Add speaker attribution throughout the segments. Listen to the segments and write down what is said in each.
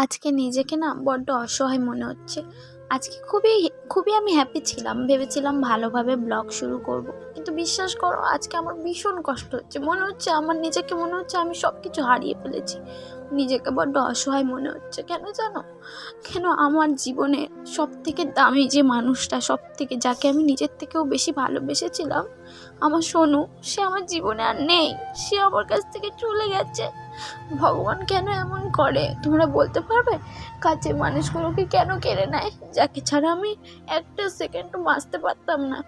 Speaker 1: আজকে নিজেকে না বড্ড অসহায় মনে হচ্ছে। আজকে খুবই খুবই আমি হ্যাপি ছিলাম, ভেবেছিলাম ভালোভাবে ব্লগ শুরু করব। কিন্তু বিশ্বাস করো, আজকে আমার ভীষণ কষ্ট হচ্ছে। মনে হচ্ছে আমার নিজেকে, মনে হচ্ছে আমি সব কিছু হারিয়ে ফেলেছি। নিজেকে বড্ড অসহায় মনে হচ্ছে। কেন জানো? কেন আমার জীবনে সব থেকে দামি যে মানুষটা সব থেকে যাকে আমি নিজের থেকেও বেশি ভালোবেসেছিলাম, আমার সোনু, সে আমার জীবনে আর নেই। সে আমার কাছ থেকে চলে গেছে। ভগবান কেন এমন করে? তোমরা বলতে পারবে? কাছের মানুষগুলোকে কেন কেড়ে নেয়? যাকে ছাড়া আমি একটা সেকেন্ডও বাঁচতে পারতাম না।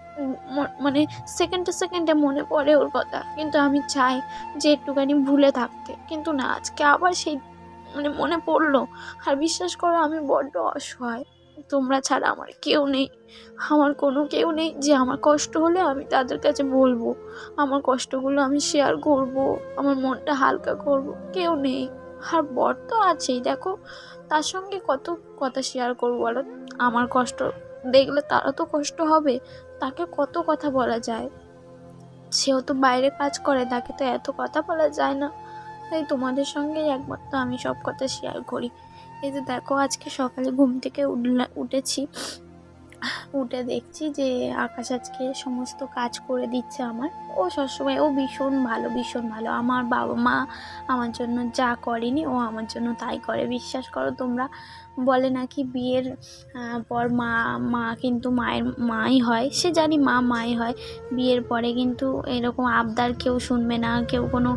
Speaker 1: মানে সেকেন্ডে সেকেন্ডে মনে পড়ে ওর কথা। কিন্তু আমি চাই যে একটুখানি ভুলে থাকতে। কিন্তু না, আজকে আবার সেই মানে মনে পড়ল। আর বিশ্বাস করো, আমি বড্ড অসহায়। তোমরা ছাড়া আমার কেউ নেই। আমার কোনো কেউ নেই যে আমার কষ্ট হলে আমি তাদের কাছে বলব। আমার কষ্টগুলো আমি শেয়ার করব। আমার মনটা হালকা করব। কেউ নেই। আর বর তো আছেই, দেখো। তার সঙ্গে কত কথা শেয়ার করব বলো? আমার কষ্ট দেখলে তারও তো কষ্ট হবে। তাকে কত কথা বলা যায়? সেও তো বাইরে কাজ করে, তাকে তো এত কথা বলা যায় না। তাই তোমাদের সঙ্গেই একমাত্র আমি সব কথা শেয়ার করি। এই যে দেখো আজকে সকালে ঘুম থেকে উঠেছি। উঠে দেখছি যে আকাশ আজকে সমস্ত কাজ করে দিচ্ছে আমার। ও সবসময়, ও ভীষণ ভালো ভীষণ ভালো। আমার বাবা মা আমার জন্য যা করেনি, ও আমার জন্য তাই করে। বিশ্বাস করো তোমরা, বলে নাকি বিয়ের পর মা মা কিন্তু মায়ের, মাই হয়। সে জানি মা, মাই হয়। বিয়ের পরে কিন্তু এরকম আবদার কেউ শুনবে না, কেউ কোনো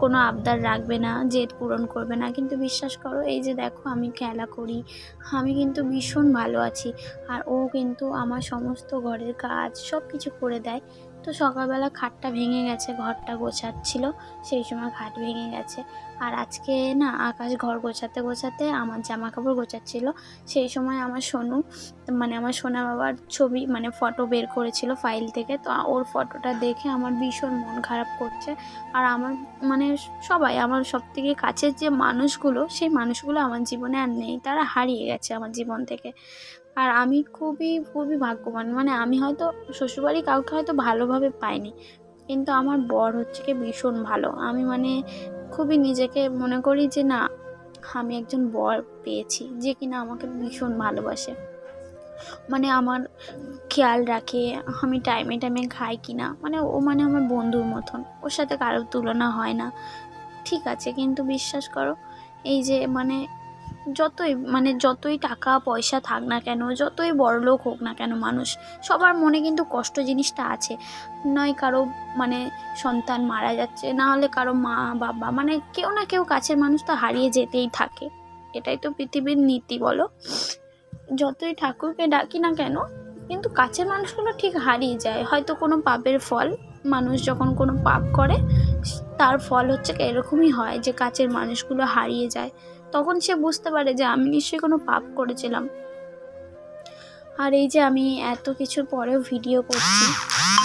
Speaker 1: কোনো আবদার রাখবে না, জেদ পূরণ করবে না। কিন্তু বিশ্বাস করো, এই যে দেখো আমি খেলা করি, আমি কিন্তু ভীষণ ভালো আছি। আর ও কিন্তু আমার সমস্ত ঘরের কাজ সব কিছু করে দেয়। তো সকালবেলা খাটটা ভেঙে গেছে, ঘরটা গোছাচ্ছিল, সেই সময় খাট ভেঙে গেছে। আর আজকে না আকাশ ঘর গোছাতে গোছাতে আমার জামা কাপড় গোছাচ্ছিল। সেই সময় আমার সোনু মানে আমার সোনা বাবার ছবি মানে ফটো বের করেছিল ফাইল থেকে। তো ওর ফটোটা দেখে আমার ভীষণ মন খারাপ করছে। আর আমার মানে সবাই, আমার সব থেকে কাছের যে মানুষগুলো, সেই মানুষগুলো আমার জীবনে আর নেই। তারা হারিয়ে গেছে আমার জীবন থেকে। আর আমি খুবই খুবই ভাগ্যবান। মানে আমি হয়তো, শ্বশুরবাড়ি কাউকে হয়তো ভালোভাবে পাইনি। কিন্তু আমার বর হচ্ছে কি ভীষণ ভালো। আমি মানে খুবই নিজেকে মনে করি যে, না, আমি একজন বর পেয়েছি যে কিনা আমাকে ভীষণ ভালোবাসে। মানে আমার খেয়াল রাখে আমি টাইমে টাইমে খাই কিনা। মানে ও মানে আমার বন্ধুর মতন। ওর সাথে কারোর তুলনা হয় না। ঠিক আছে, কিন্তু বিশ্বাস করো, এই যে মানে যতই মানে যতই টাকা, পয়সা থাক না কেন, যতই বড়লোক হোক না কেন মানুষ, সবার মনে কিন্তু কষ্ট জিনিসটা আছে। নয় কারও মানে সন্তান মারা যাচ্ছে, না হলে কারও মা, বাবা মানে কেউ না কেউ কাছের মানুষ তো হারিয়ে যেতেই থাকে। এটাই তো পৃথিবীর নীতি, বলো? যতই ঠাকুরকে ডাকি না কেন, কিন্তু কাছের মানুষগুলো ঠিক হারিয়ে যায়। হয়তো কোনো পাপের ফল, মানুষ যখন কোনো পাপ করে, তার ফল হচ্ছে এরকমই হয় যে কাছের মানুষগুলো হারিয়ে যায়। তখন সে বুঝতে পারে যে আমি নিশ্চয়ই কোনো পাপ করেছিলাম। আর এই যে আমি এত কিছুর পরেও ভিডিও করছি,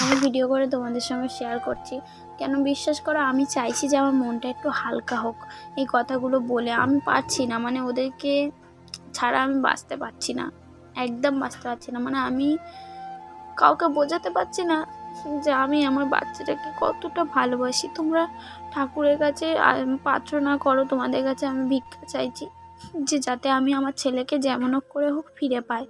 Speaker 1: আমি ভিডিও করে তোমাদের সঙ্গে শেয়ার করছি। কেন বিশ্বাস করো, আমি চাইছি যে আমার মনটা একটু হালকা হোক, এই কথাগুলো বলে। আমি পারছি না মানে ওদেরকে ছাড়া আমি বাঁচতে পারছি না। একদম বাঁচতে পারছি না মানে আমি কাউকে বোঝাতে পারছি না। যে আমি আমার বাচ্চাটাকে কতটা ভালোবাসি। তোমরা ঠাকুরের কাছে প্রার্থনা করো, তোমাদের কাছে আমি ভিক্ষা চাইছি যে যাতে আমি আমার ছেলেকে যেমন করে হোক ফিরে পাই।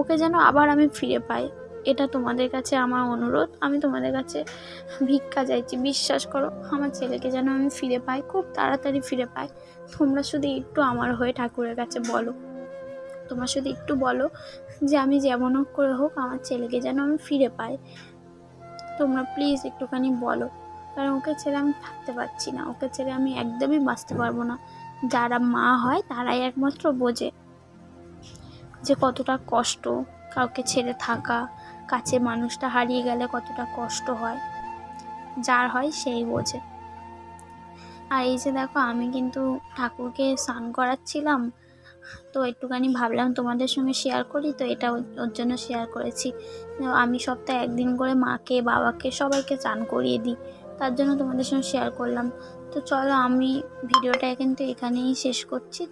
Speaker 1: ওকে যেন আবার আমি ফিরে পাই, এটা তোমাদের কাছে আমার অনুরোধ। আমি তোমাদের কাছে ভিক্ষা চাইছি, বিশ্বাস করো, আমার ছেলেকে যেন আমি ফিরে পাই, খুব তাড়াতাড়ি ফিরে পাই। তোমরা শুধু একটু আমার হয়ে ঠাকুরের কাছে বলো। তোমরা শুধু একটু বলো যে আমি যেমন করে হোক আমার ছেলেকে যেন আমি ফিরে পাই। তোমরা প্লিজ একটুখানি বলো। কারণ ওকে ছেড়ে আমি থাকতে পারছি না। ওকে ছেড়ে আমি একদমই বাঁচতে পারব না। যারা মা হয়, তারাই একমাত্র বোঝে যে কতটা কষ্ট কাউকে ছেড়ে থাকা। কাছে মানুষটা হারিয়ে গেলে কতটা কষ্ট হয়। যার হয়, সেই বোঝে। আর এই যে দেখো, আমি কিন্তু ঠাকুরকে স্নান করাচ্ছিলাম। তো একটুখানি ভাবলাম তোমাদের সঙ্গে শেয়ার করি, তো এটা ওর- জন্য শেয়ার করেছি। আমি সপ্তাহে একদিন করে মাকে, বাবাকে, সবাইকে চান করিয়ে দিই, তার জন্য তোমাদের সঙ্গে শেয়ার করলাম। তো চলো আমি ভিডিওটা কিন্তু এখানেই শেষ করছি।